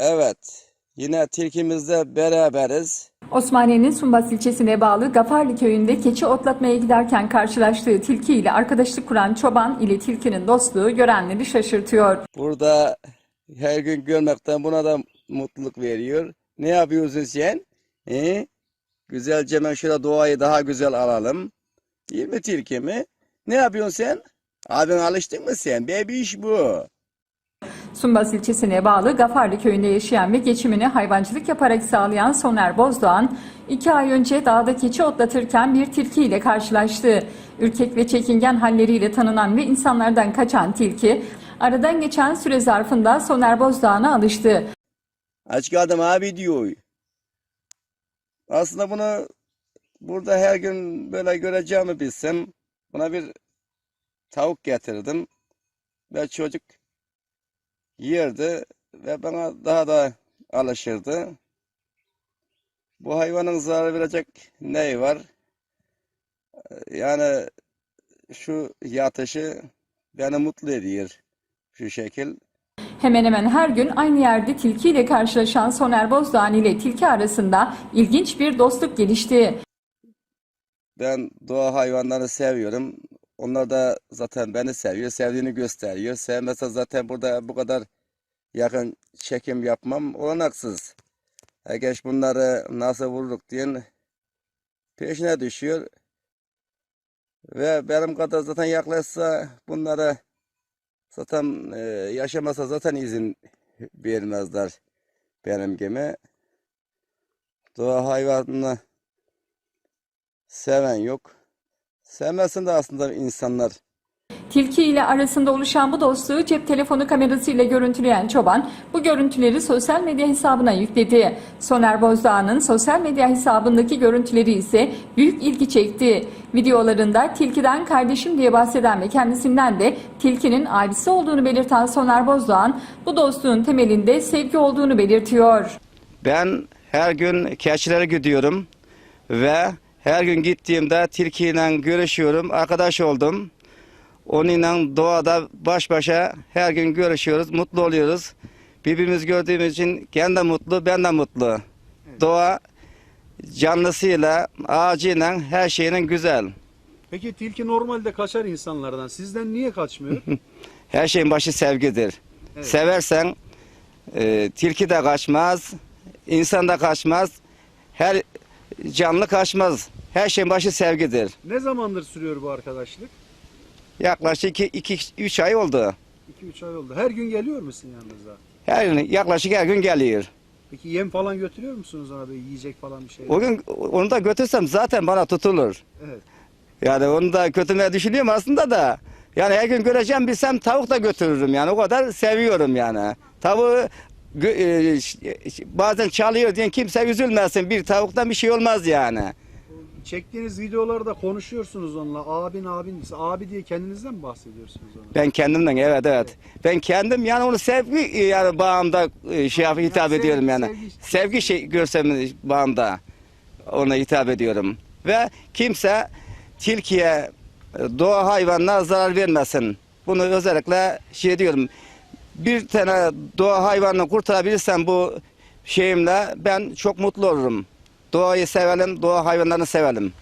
Evet, yine tilkimizle beraberiz. Osmaniye'nin Sumbas ilçesine bağlı Gafarlı köyünde keçi otlatmaya giderken karşılaştığı tilki ile arkadaşlık kuran çoban ile tilkinin dostluğu görenleri şaşırtıyor. Burada her gün görmekten buna da mutluluk veriyor. Ne yapıyorsun sen? He? Güzelce hemen şöyle doğayı daha güzel alalım. Değil mi tilki mi? Ne yapıyorsun sen? Abin alıştın mı sen? Bebiş bu. Sumbas ilçesine bağlı Gafarlı köyünde yaşayan ve geçimini hayvancılık yaparak sağlayan Soner Bozdoğan, iki ay önce dağda keçi otlatırken bir tilki ile karşılaştı. Ürkek ve çekingen halleriyle tanınan ve insanlardan kaçan tilki, aradan geçen süre zarfında Soner Bozdoğan'a alıştı. Aç kaldım abi diyor. Aslında bunu burada her gün böyle göreceğimi bilsem buna bir tavuk getirdim ve çocuk yerdi ve bana daha da alışırdı. Bu hayvanın zarar verecek neyi var? Yani şu yatışı beni mutlu ediyor şu şekil. Hemen hemen her gün aynı yerde tilki ile karşılaşan Soner Bozdoğan ile tilki arasında ilginç bir dostluk gelişti. Ben doğa hayvanlarını seviyorum. Onlar da zaten beni seviyor, sevdiğini gösteriyor. Sevmese zaten burada bu kadar yakın çekim yapmam olanaksız. Eğer bunları nasıl vurduk diyen peşine düşüyor. Ve benim kadar zaten yaklaşsa bunlara zaten e, yaşamasa zaten izin vermezler benim gibi. Doğa hayvanını seven yok. Sevmesin de aslında insanlar. Tilki ile arasında oluşan bu dostluğu cep telefonu kamerasıyla görüntüleyen çoban bu görüntüleri sosyal medya hesabına yükledi. Soner Bozdoğan'ın sosyal medya hesabındaki görüntüleri ise büyük ilgi çekti. Videolarında tilkiden kardeşim diye bahseden ve kendisinden de tilkinin abisi olduğunu belirten Soner Bozdoğan bu dostluğun temelinde sevgi olduğunu belirtiyor. Ben her gün keçilere gidiyorum ve her gün gittiğimde tilkiyle görüşüyorum, arkadaş oldum. Onunla doğada baş başa her gün görüşüyoruz, mutlu oluyoruz. Birbirimizi gördüğümüz için kendi de mutlu, ben de mutlu. Doğa canlısıyla, ağacıyla, her şeyinin güzel. Peki tilki normalde kaçar insanlardan. Sizden niye kaçmıyor? Her şeyin başı sevgidir. Evet. Seversen e, tilki de kaçmaz, insan da kaçmaz, her canlı kaçmaz. Her şeyin başı sevgidir. ne zamandır sürüyor bu arkadaşlık? Yaklaşık 2-3 ay oldu. 2-3 ay oldu. Her gün geliyor musun yanınıza? Her gün, yaklaşık her gün geliyor. Peki yem falan götürüyor musunuz ona böyle yiyecek falan bir şey? O gün onu da götürsem zaten bana tutulur. Evet. Yani onu da götürmeye düşünüyorum aslında da. Yani her gün göreceğim bilsem tavuk da götürürüm yani o kadar seviyorum yani. Tavuğu bazen çalıyor diye kimse üzülmesin bir tavuktan bir şey olmaz yani. Çektiğiniz videolarda konuşuyorsunuz onunla. Abin abin. Abi diye kendinizden mi bahsediyorsunuz ona? Ben kendimden evet evet. Ben kendim yani onu sevgi e, yani bağımda e, şey yap, hitap sevgi- ediyorum yani. sevgi- Sevgi şey görsem bağımda ona hitap ediyorum. Ve kimse tilkiye e, doğa hayvanına zarar vermesin. Bunu özellikle şey diyorum. Bir tane doğa hayvanını kurtarabilirsem bu şeyimle ben çok mutlu olurum. Doğayı sevelim, doğa hayvanlarını sevelim.